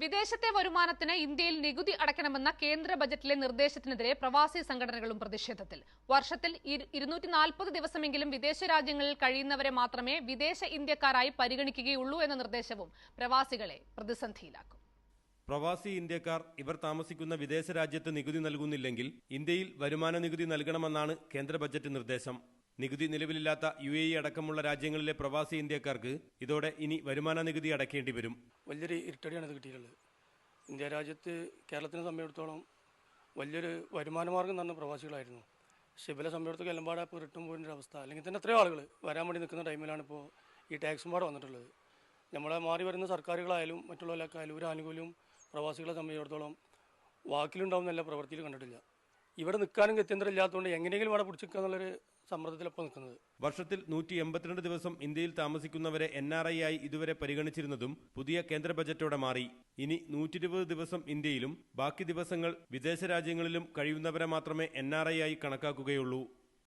വിദേശത്തെ വരുമാനത്തിന് ഇന്ത്യയിൽ നികുതി അടയ്ക്കണമെന്ന കേന്ദ്ര ബജറ്റിലെ നിർദ്ദേശത്തിനെതിരെ പ്രവാസി സംഘടനകളും പ്രതിഷേധത്തിൽ. വർഷത്തിൽ ഇരുന്നൂറ്റി നാൽപ്പത് ദിവസമെങ്കിലും വിദേശ രാജ്യങ്ങളിൽ കഴിയുന്നവരെ മാത്രമേ വിദേശ ഇന്ത്യക്കാരായി പരിഗണിക്കുകയുള്ളൂ എന്ന നിർദ്ദേശവും പ്രവാസികളെ പ്രതിസന്ധിയിലാക്കും. പ്രവാസി ഇന്ത്യക്കാർ ഇവർ താമസിക്കുന്ന വിദേശ രാജ്യത്ത് നികുതി നൽകുന്നില്ലെങ്കിൽ ഇന്ത്യയിൽ വരുമാന നികുതി നൽകണമെന്നാണ് കേന്ദ്ര ബജറ്റ് നിർദ്ദേശം. നികുതി നിലവിലില്ലാത്ത യു എ അടക്കമുള്ള രാജ്യങ്ങളിലെ പ്രവാസി ഇന്ത്യക്കാർക്ക് ഇതോടെ ഇനി വരുമാന നികുതി അടക്കേണ്ടി വരും. വലിയൊരു ഇരട്ടടിയാണ് ഇത് കിട്ടിയിട്ടുള്ളത്. ഇന്ത്യ രാജ്യത്ത് കേരളത്തിനെ സംബന്ധിച്ചിടത്തോളം വലിയൊരു വരുമാന മാർഗം തന്നെ പ്രവാസികളായിരുന്നു. ശിബിലെ സംബന്ധിച്ചിടത്തോളം എല്ലാം ഇപ്പോൾ പോയിന്റെ ഒരു അവസ്ഥ. അല്ലെങ്കിൽ തന്നെ എത്രയോ ആളുകൾ വരാൻ വേണ്ടി നിൽക്കുന്ന ടൈമിലാണ് ഇപ്പോൾ ഈ ടാക്സും പാടെ വന്നിട്ടുള്ളത്. നമ്മളെ മാറി വരുന്ന സർക്കാരുകളായാലും മറ്റുള്ളവരൊക്കെ ആയാലും ഒരു ആനുകൂല്യം പ്രവാസികളെ സംബന്ധിച്ചിടത്തോളം വാക്കിലുണ്ടാവുന്നല്ല പ്രവൃത്തിയിൽ കണ്ടിട്ടില്ല. ഇവിടെ നിൽക്കാനും ഗത്യന്തരം ഇല്ലാത്തതുകൊണ്ട് എങ്ങനെയെങ്കിലും ഇവിടെ പിടിച്ചു എന്നുള്ളൊരു സമ്മർദ്ദത്തിലപ്പോൾ നിൽക്കുന്നത്. വർഷത്തിൽ നൂറ്റി എൺപത്തിരണ്ട് ദിവസം ഇന്ത്യയിൽ താമസിക്കുന്നവരെ എൻ ആർ ഐ ആയി ഇതുവരെ പരിഗണിച്ചിരുന്നതും പുതിയ കേന്ദ്ര ബജറ്റോടെ മാറി. ഇനി നൂറ്റി ഇരുപത് ദിവസം ഇന്ത്യയിലും ബാക്കി ദിവസങ്ങൾ വിദേശ രാജ്യങ്ങളിലും കഴിയുന്നവരെ മാത്രമേ എൻ ആർ ഐ ആയി കണക്കാക്കുകയുള്ളൂ.